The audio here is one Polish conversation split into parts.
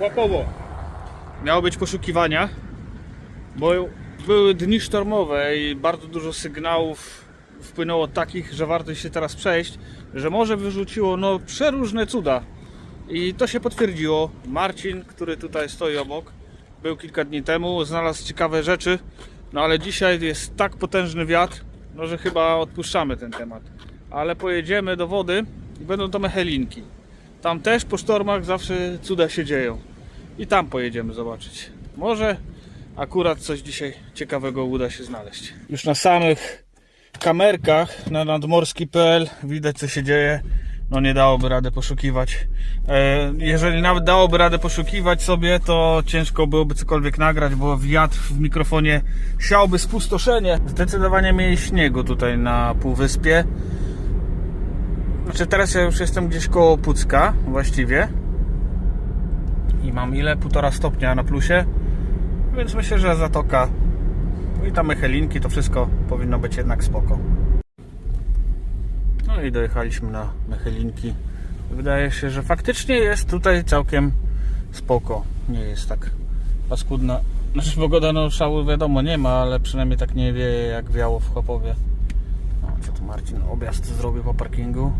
Łapowo. Miało być poszukiwania, bo były dni sztormowe i bardzo dużo sygnałów wpłynęło takich, że warto się teraz przejść, że morze wyrzuciło no przeróżne cuda. I to się potwierdziło. Marcin, który tutaj stoi obok, był kilka dni temu, znalazł ciekawe rzeczy, no ale dzisiaj jest tak potężny wiatr, no że chyba odpuszczamy ten temat. Ale pojedziemy do wody i będą to mechelinki. Tam też po sztormach zawsze cuda się dzieją. I tam pojedziemy zobaczyć. Może akurat coś dzisiaj ciekawego uda się znaleźć. Już na samych kamerkach na nadmorski.pl widać co się dzieje. No nie dałoby rady poszukiwać. E, Jeżeli nawet dałoby radę poszukiwać sobie, to ciężko byłoby cokolwiek nagrać, bo wiatr w mikrofonie siałby spustoszenie. Zdecydowanie mniej śniegu tutaj na półwyspie. Znaczy teraz ja już jestem gdzieś koło Pucka właściwie. I mam ile? Półtora stopnia na plusie. Więc myślę, że zatoka i tam mechelinki, to wszystko powinno być jednak spoko. No i dojechaliśmy na mechelinki. Wydaje się, że faktycznie jest tutaj całkiem spoko. Nie jest tak paskudna. Znaczy pogoda no szału wiadomo nie ma, ale przynajmniej tak nie wieje jak wiało w Chłopowie. No, co tu Marcin objazd zrobił po parkingu.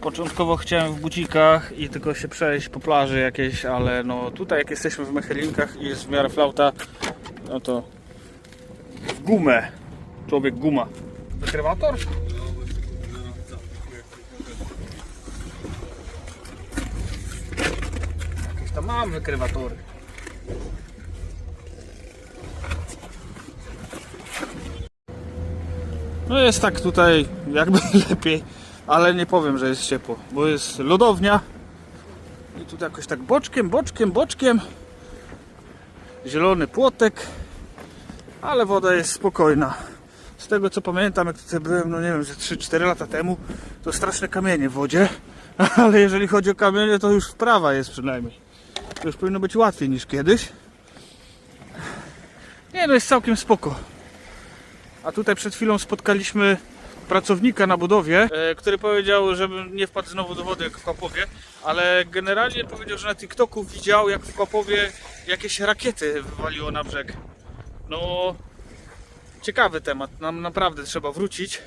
Początkowo chciałem w bucikach i tylko się przejść po plaży jakiejś, ale no tutaj jak jesteśmy w mechelinkach i jest w miarę flauta, no to w gumę. Człowiek guma. Wykrywator? Jakieś tam mam wykrywatory. No jest tak tutaj jakby lepiej, ale nie powiem, że jest ciepło, bo jest lodownia i tutaj jakoś tak boczkiem, boczkiem, boczkiem zielony płotek, ale woda jest spokojna. Z tego co pamiętam, jak tutaj byłem, no nie wiem, ze 3-4 lata temu, to straszne kamienie w wodzie, ale jeżeli chodzi o kamienie, to już wprawa jest przynajmniej. To już powinno być łatwiej niż kiedyś. Nie no, jest całkiem spoko. A tutaj przed chwilą spotkaliśmy pracownika na budowie, e, który powiedział, żebym nie wpadł znowu do wody jak w Kłapowie, ale generalnie powiedział, że na TikToku widział jak w Kłapowie jakieś rakiety wywaliło na brzeg. No, ciekawy temat. Nam naprawdę trzeba wrócić.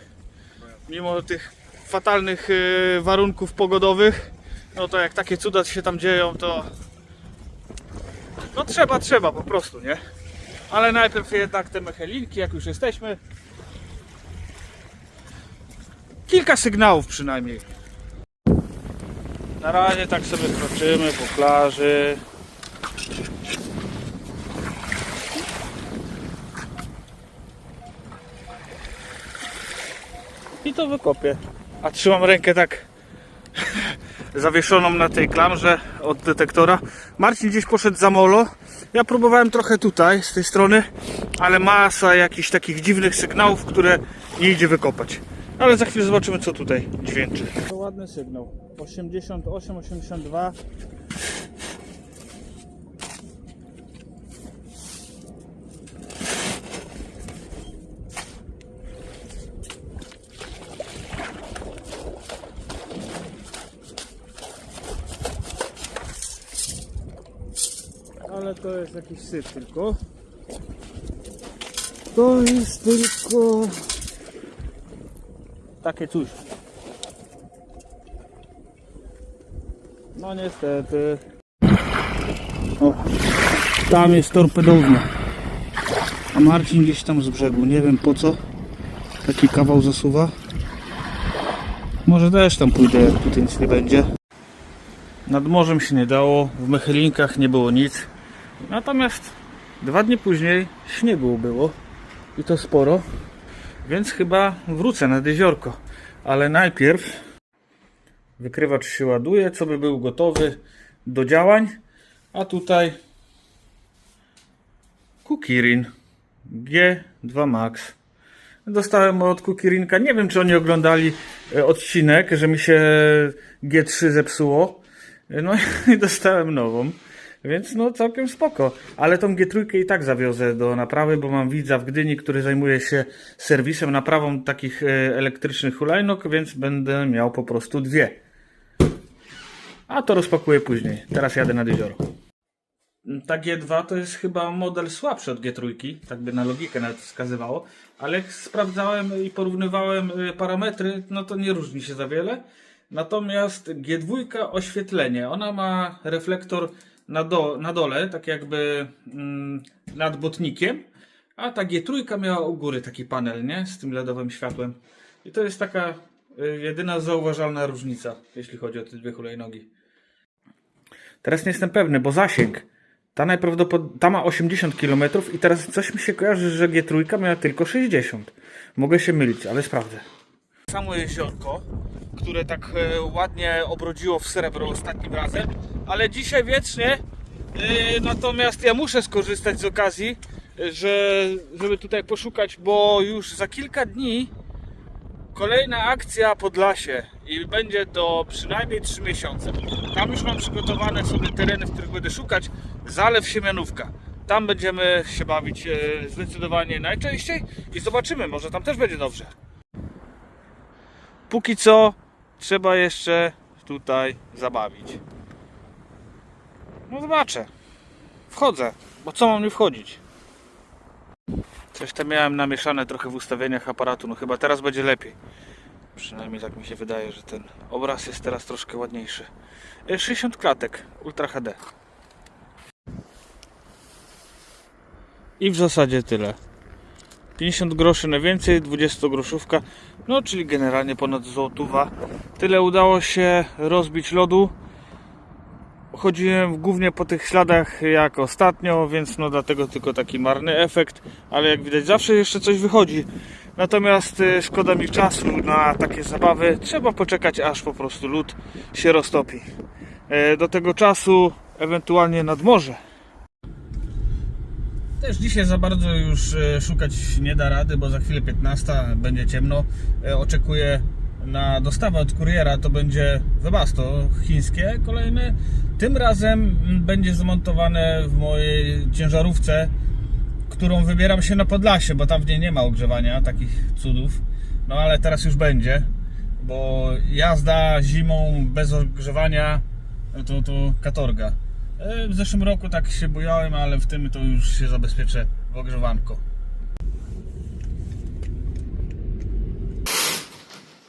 Mimo tych fatalnych e, warunków pogodowych, no to jak takie cuda się tam dzieją, to no trzeba, trzeba po prostu, nie? Ale najpierw jednak te mechelinki, jak już jesteśmy. Kilka sygnałów przynajmniej. Na razie tak sobie kroczymy po plaży. I to wykopię. A trzymam rękę tak zawieszoną na tej klamrze od detektora. Marcin gdzieś poszedł za molo. Ja próbowałem trochę tutaj, z tej strony, ale masa jakichś takich dziwnych sygnałów, które nie idzie wykopać. Ale za chwilę zobaczymy, co tutaj dźwięczy. To ładny sygnał. 88, 82. Ale to jest jakiś syf tylko. To jest tylko takie coś. No niestety. O, tam jest torpedownia. A Marcin gdzieś tam z brzegu. Nie wiem po co. Taki kawał zasuwa. Może też tam pójdę, jak tutaj nic nie będzie. Nad morzem się nie dało, w Mechelinkach nie było nic. Natomiast dwa dni później śniegu było i to sporo, więc chyba wrócę nad jeziorko. Ale najpierw wykrywacz się ładuje, co by był gotowy do działań. A tutaj Kukirin G2 Max. Dostałem od Kukirinka, nie wiem czy oni oglądali e, odcinek, że mi się G3 zepsuło. No i dostałem nową. Więc no całkiem spoko. Ale tą G3 i tak zawiozę do naprawy, bo mam widza w Gdyni, który zajmuje się serwisem, naprawą takich e, elektrycznych hulajnóg, więc będę miał po prostu dwie. A to rozpakuję później. Teraz jadę nad jezioro. Ta G2 to jest chyba model słabszy od G3, tak by na logikę nawet wskazywało, ale jak sprawdzałem i porównywałem y, parametry, no to nie różni się za wiele. Natomiast G2 oświetlenie, ona ma reflektor na, do, na dole, tak jakby mm, nad botnikiem, a ta G3 miała u góry taki panel, nie? Z tym LEDowym światłem. I to jest taka y, jedyna zauważalna różnica, jeśli chodzi o te dwie hulajnogi. Teraz nie jestem pewny, bo zasięg. Ta najprawdopodobniej ta ma 80 km i teraz coś mi się kojarzy, że G3 miała tylko 60. Mogę się mylić, ale sprawdzę. Samo jeziorko, które tak e, ładnie obrodziło w srebro ostatnim razem, ale dzisiaj wiecznie. e, natomiast ja muszę skorzystać z okazji, że, żeby tutaj poszukać, bo już za kilka dni Kolejna akcja Podlasie i będzie to przynajmniej 3 miesiące. Tam już mam przygotowane sobie tereny, w których będę szukać. Zalew Siemianówka. Tam będziemy się bawić e, zdecydowanie najczęściej i zobaczymy, może tam też będzie dobrze. Póki co trzeba jeszcze tutaj zabawić. No zobaczę. Wchodzę, bo co mam nie wchodzić? Coś tam miałem namieszane trochę w ustawieniach aparatu, no chyba teraz będzie lepiej. Przynajmniej tak mi się wydaje, że ten obraz jest teraz troszkę ładniejszy. E, 60 klatek, Ultra HD. I w zasadzie tyle. 50 groszy na więcej, 20 groszówka, no czyli generalnie ponad złotówa. Tyle udało się rozbić lodu. Chodziłem głównie po tych śladach jak ostatnio, więc no dlatego tylko taki marny efekt, ale jak widać zawsze jeszcze coś wychodzi. Natomiast e, szkoda mi czasu na takie zabawy, trzeba poczekać aż po prostu lód się roztopi. E, Do tego czasu ewentualnie nad morze. Też dzisiaj za bardzo już e, szukać nie da rady, bo za chwilę 15 będzie ciemno. E, Oczekuję na dostawę od kuriera, to będzie Webasto chińskie kolejne. Tym razem będzie zamontowane w mojej ciężarówce, którą wybieram się na Podlasie, bo tam w niej nie ma ogrzewania, takich cudów. No ale teraz już będzie, bo jazda zimą bez ogrzewania to, to katorga. E, W zeszłym roku tak się bujałem, ale w tym to już się zabezpieczę w ogrzewanko.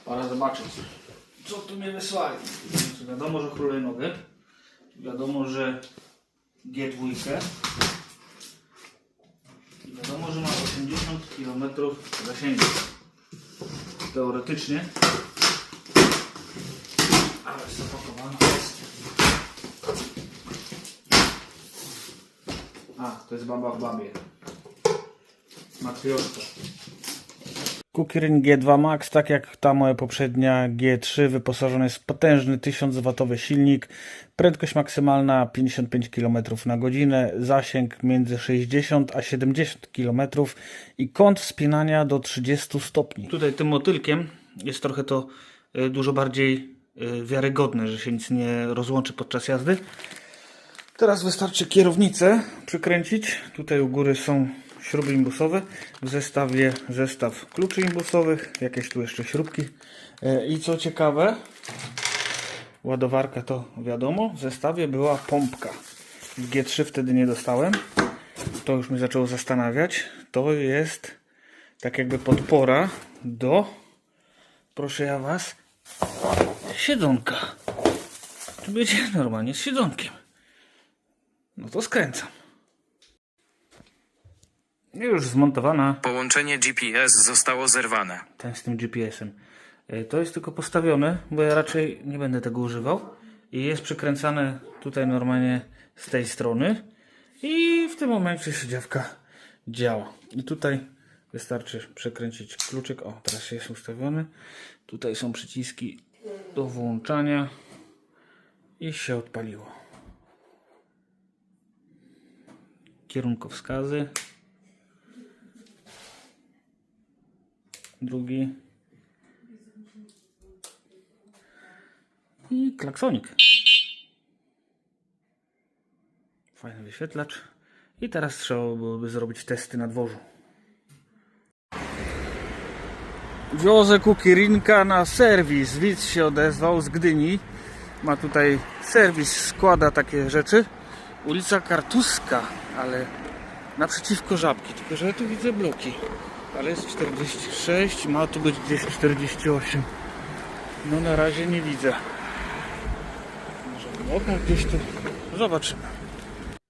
Ale zobaczyć, co tu mnie wysłali. Znaczy, Wiadomo, że hulajnogę. Wiadomo, że G2. I wiadomo, że ma 80 km zasięgu. Teoretycznie. Ale zapakowana jest. A, to jest baba w babie. Matrioszka. Kukirin G2 Max, tak jak ta moja poprzednia G3, wyposażony jest w potężny 1000W silnik, prędkość maksymalna 55 km na godzinę, zasięg między 60 a 70 km i kąt wspinania do 30 stopni. Tutaj tym motylkiem jest trochę to y, dużo bardziej y, wiarygodne, że się nic nie rozłączy podczas jazdy. Teraz wystarczy kierownicę przykręcić. Tutaj u góry są śruby imbusowe. W zestawie zestaw kluczy imbusowych, jakieś tu jeszcze śrubki. E, I co ciekawe, ładowarka to wiadomo, w zestawie była pompka. W G3 wtedy nie dostałem. To już mnie zaczęło zastanawiać. To jest tak jakby podpora do, proszę ja Was, siedzonka. Tu będzie normalnie z siedzonkiem. No to skręcam. Już zmontowana Połączenie GPS zostało zerwane. ten z tym GPS-em. E, To jest tylko postawione, bo ja raczej nie będę tego używał. I jest przykręcane tutaj normalnie z tej strony. I w tym momencie siedziawka działa. I tutaj wystarczy przekręcić kluczyk. O, teraz się jest ustawiony. Tutaj są przyciski do włączania. I się odpaliło. Kierunkowskazy. drugi i klaksonik. Fajny wyświetlacz. I teraz trzeba byłoby zrobić testy na dworzu. Wiozę kukirinka na serwis. Widz się odezwał z Gdyni. ma tutaj serwis, składa takie rzeczy. Ulica Kartuska, ale naprzeciwko Żabki, tylko że ja tu widzę bloki. Ale jest 46, ma tu być gdzieś 48. No na razie nie widzę. Może w gdzieś tu. Zobaczymy.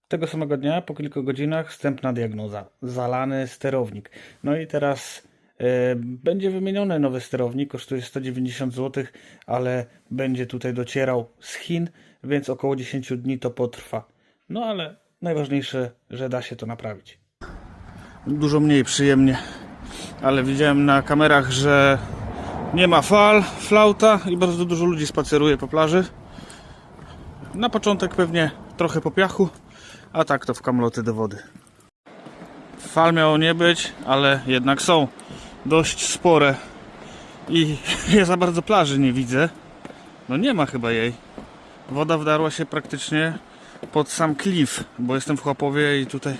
Tego samego dnia, po kilku godzinach, wstępna diagnoza. Zalany sterownik. No i teraz e, będzie wymieniony nowy sterownik, kosztuje 190 zł, ale będzie tutaj docierał z Chin, więc około 10 dni to potrwa. No ale najważniejsze, że da się to naprawić. Dużo mniej przyjemnie, ale widziałem na kamerach, że nie ma fal, flauta i bardzo dużo ludzi spaceruje po plaży. Na początek pewnie trochę po piachu, a tak to w kamloty do wody. Fal miało nie być, ale jednak są dość spore i ja za bardzo plaży nie widzę. No nie ma chyba jej. Woda wdarła się praktycznie pod sam klif, bo jestem w Chłapowie i tutaj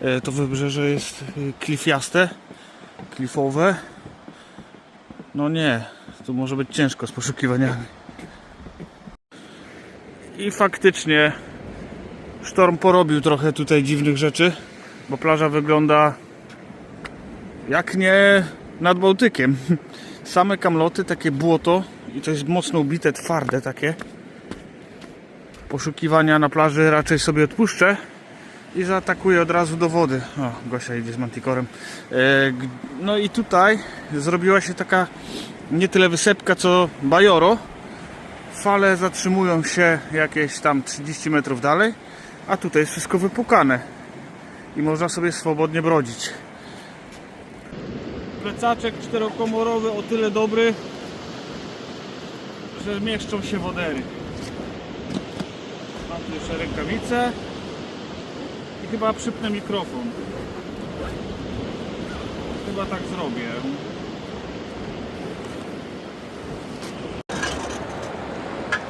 e, to wybrzeże jest e, klifiaste, klifowe. No nie, tu może być ciężko z poszukiwaniami. I faktycznie sztorm porobił trochę tutaj dziwnych rzeczy, bo plaża wygląda jak nie nad Bałtykiem. Same kamloty, takie błoto i to jest mocno ubite, twarde takie. Poszukiwania na plaży raczej sobie odpuszczę i zaatakuję od razu do wody. O, Gosia idzie z mantikorem. E, no i tutaj zrobiła się taka nie tyle wysepka co bajoro. Fale zatrzymują się jakieś tam 30 metrów dalej, a tutaj jest wszystko wypukane i można sobie swobodnie brodzić. Plecaczek czterokomorowy o tyle dobry, że mieszczą się wodery. Jeszcze rękawice i chyba przypnę mikrofon. Chyba tak zrobię.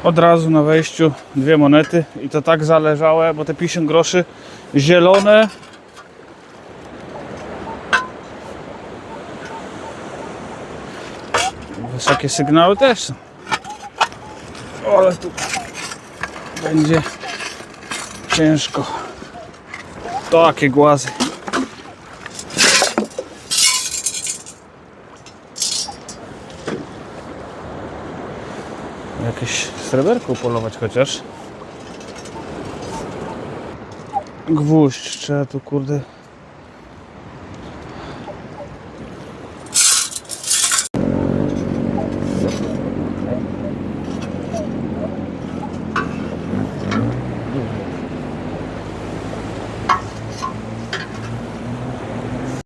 Od razu na wejściu dwie monety i to tak zależałe, bo te 50 groszy zielone Wysokie sygnały też są. Ale tu będzie ciężko. Takie głazy. Jakieś sreberko polować chociaż. Gwóźdź trzeba tu kurde.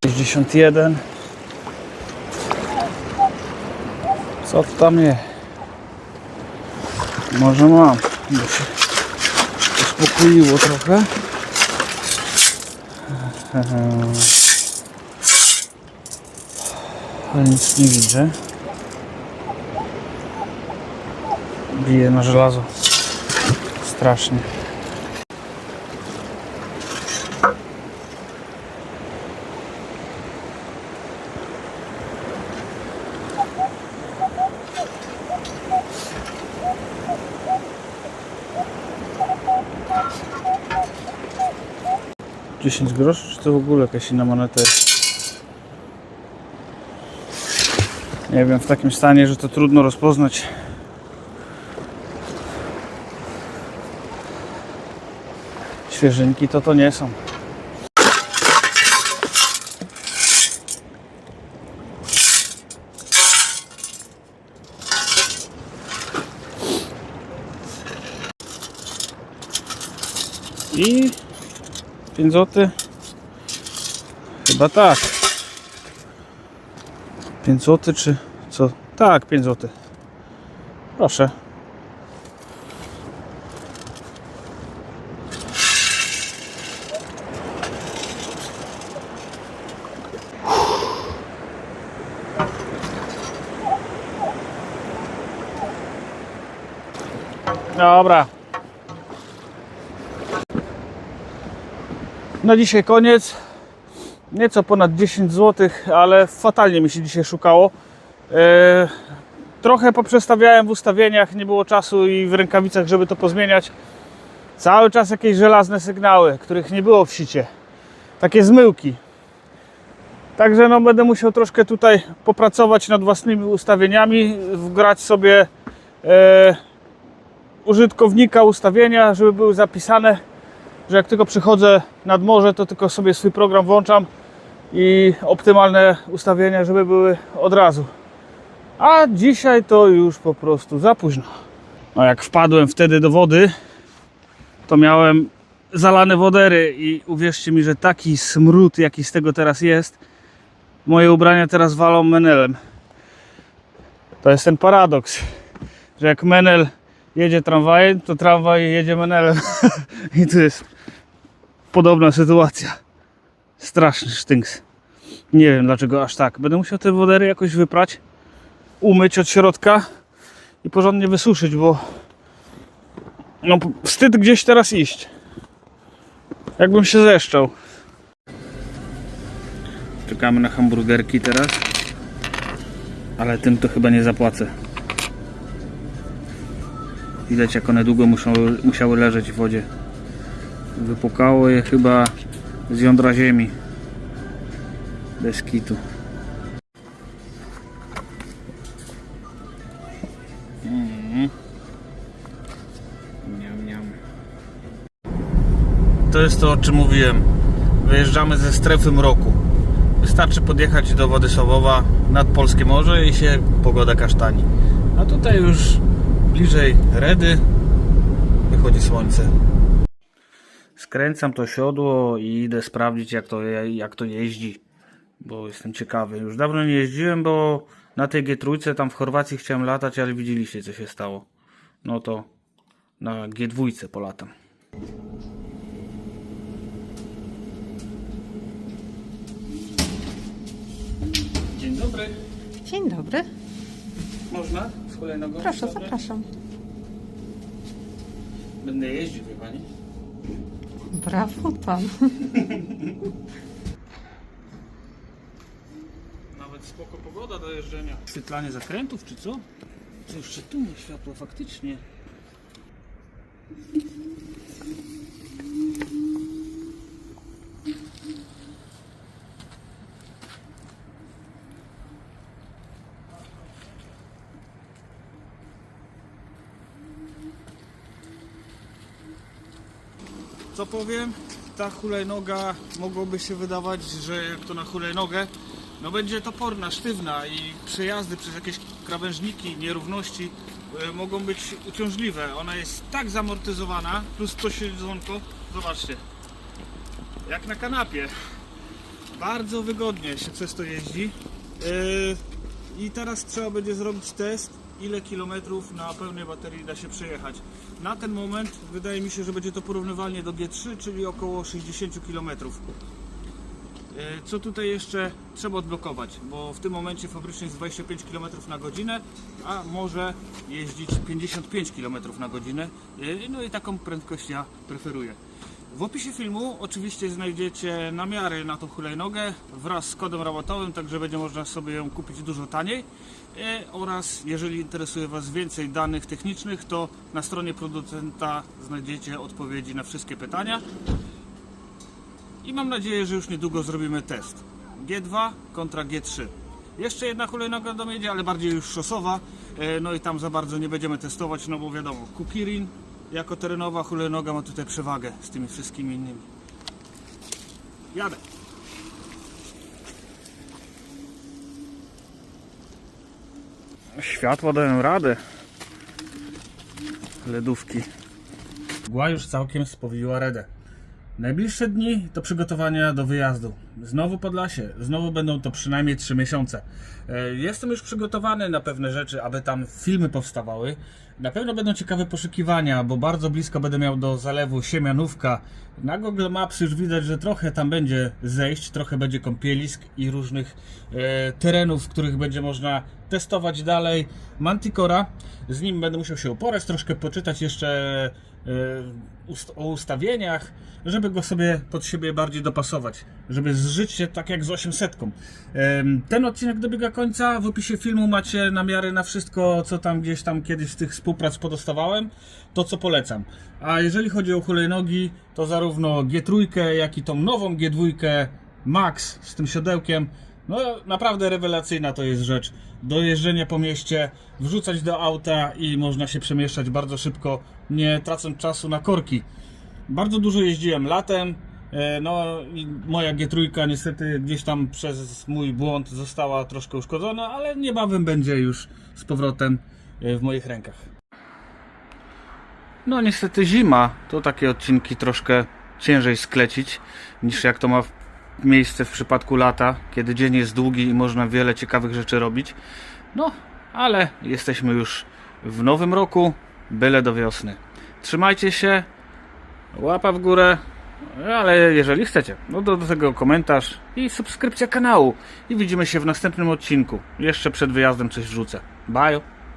Sześćdziesiąt jeden. Co to tam jest? Może mam, bo się uspokoiło trochę. Ale nic nie widzę. Bije na żelazo. Strasznie. Dziesięć groszy, czy to w ogóle jakaś inna moneta jest? Nie wiem, w takim stanie, że to trudno rozpoznać. Świeżynki to to nie są. 5 zł? Chyba tak. 5 zł czy co? Tak, 5 zł. Proszę. Dobra. Na dzisiaj koniec. Nieco ponad 10 zł, ale fatalnie mi się dzisiaj szukało. E, trochę poprzestawiałem w ustawieniach, nie było czasu i w rękawicach, żeby to pozmieniać. Cały czas jakieś żelazne sygnały, których nie było w sicie. Takie zmyłki. Także no, będę musiał troszkę tutaj popracować nad własnymi ustawieniami, wgrać sobie e, użytkownika ustawienia, żeby były zapisane, że jak tylko przychodzę nad morze, to tylko sobie swój program włączam i optymalne ustawienia, żeby były od razu. A dzisiaj to już po prostu za późno. No jak wpadłem wtedy do wody, to miałem zalane wodery i uwierzcie mi, że taki smród jaki z tego teraz jest, moje ubrania teraz walą menelem. To jest ten paradoks, że jak menel jedzie tramwajem, to tramwaj jedzie menelem. I tu jest podobna sytuacja. Straszny sztynks. Nie wiem dlaczego aż tak. Będę musiał te wodery jakoś wyprać, umyć od środka i porządnie wysuszyć, bo no, wstyd gdzieś teraz iść. Jakbym się zeszczał. Czekamy na hamburgerki teraz. Ale tym to chyba nie zapłacę. Widać jak one długo muszą, musiały leżeć w wodzie. Wypukało je chyba z jądra ziemi. Bez kitu. Niam. To jest to, o czym mówiłem. Wyjeżdżamy ze strefy mroku. Wystarczy podjechać do Władysławowa nad Polskie Morze i się pogoda kasztani. A tutaj już bliżej Redy wychodzi słońce. Skręcam to siodło i idę sprawdzić jak to, jak to jeździ, bo jestem ciekawy. Już dawno nie jeździłem, bo na tej G3 tam w Chorwacji chciałem latać, ale widzieliście co się stało. No to na G2 polatam. Dzień dobry. Dzień dobry. Można hulajnogą? Proszę, zapraszam. Będę jeździł, wie pani. Brawo pan. Nawet spoko pogoda do jeżdżenia. Świetlanie zakrętów, czy co? Co jeszcze tu nie światło, faktycznie. Co powiem? Ta hulajnoga mogłoby się wydawać, że jak to na hulajnogę, no będzie toporna, sztywna i przejazdy przez jakieś krawężniki, nierówności e, mogą być uciążliwe. Ona jest tak zamortyzowana, plus to siedzonko, zobaczcie, jak na kanapie. Bardzo wygodnie się przez to jeździ. Yy, I teraz trzeba będzie zrobić test, ile kilometrów na pełnej baterii da się przejechać. Na ten moment wydaje mi się, że będzie to porównywalnie do G3, czyli około 60 kilometrów. Yy, Co tutaj jeszcze trzeba odblokować, bo w tym momencie fabrycznie jest 25 km na godzinę, a może jeździć 55 km na godzinę. Yy, No i taką prędkość ja preferuję. W opisie filmu oczywiście znajdziecie namiary na tą hulajnogę wraz z kodem rabatowym, także będzie można sobie ją kupić dużo taniej. E, oraz jeżeli interesuje Was więcej danych technicznych, to na stronie producenta znajdziecie odpowiedzi na wszystkie pytania. I mam nadzieję, że już niedługo zrobimy test. G2 kontra G3. Jeszcze jedna hulajnoga do jedzie, ale bardziej już szosowa. E, No i tam za bardzo nie będziemy testować, no bo wiadomo, Kukirin jako terenowa hulajnoga ma tutaj przewagę z tymi wszystkimi innymi. Jadę. Światła dają radę. Ledówki. Mgła już całkiem spowiła redę. Najbliższe dni to przygotowania do wyjazdu. Znowu Podlasie, znowu będą to przynajmniej 3 miesiące. E, Jestem już przygotowany na pewne rzeczy, aby tam filmy powstawały. Na pewno będą ciekawe poszukiwania, bo bardzo blisko będę miał do zalewu Siemianówka. Na Google Maps już widać, że trochę tam będzie zejść, trochę będzie kąpielisk i różnych e, terenów, w których będzie można testować dalej Manticora. Z nim będę musiał się uporać, troszkę poczytać jeszcze o ustawieniach, żeby go sobie pod siebie bardziej dopasować, żeby zżyć się tak jak z 800. Em, Ten odcinek dobiega końca. W opisie filmu macie namiary na wszystko, co tam gdzieś tam kiedyś z tych współprac podostawałem, to co polecam. A jeżeli chodzi o hulajnogi, to zarówno G3, jak i tą nową G2 Max z tym siodełkiem, no naprawdę rewelacyjna to jest rzecz. Do jeżdżenia po mieście, wrzucać do auta i można się przemieszczać bardzo szybko, nie tracąc czasu na korki. Bardzo dużo jeździłem latem. e, No moja G3 niestety gdzieś tam przez mój błąd została troszkę uszkodzona, ale niebawem będzie już z powrotem e, w moich rękach. No niestety zima, to takie odcinki troszkę ciężej sklecić niż jak to ma miejsce w przypadku lata, kiedy dzień jest długi i można wiele ciekawych rzeczy robić. No, ale jesteśmy już w nowym roku, byle do wiosny. Trzymajcie się, łapa w górę, ale jeżeli chcecie, no to do tego komentarz i subskrypcja kanału. I widzimy się w następnym odcinku. Jeszcze przed wyjazdem coś wrzucę. Bye!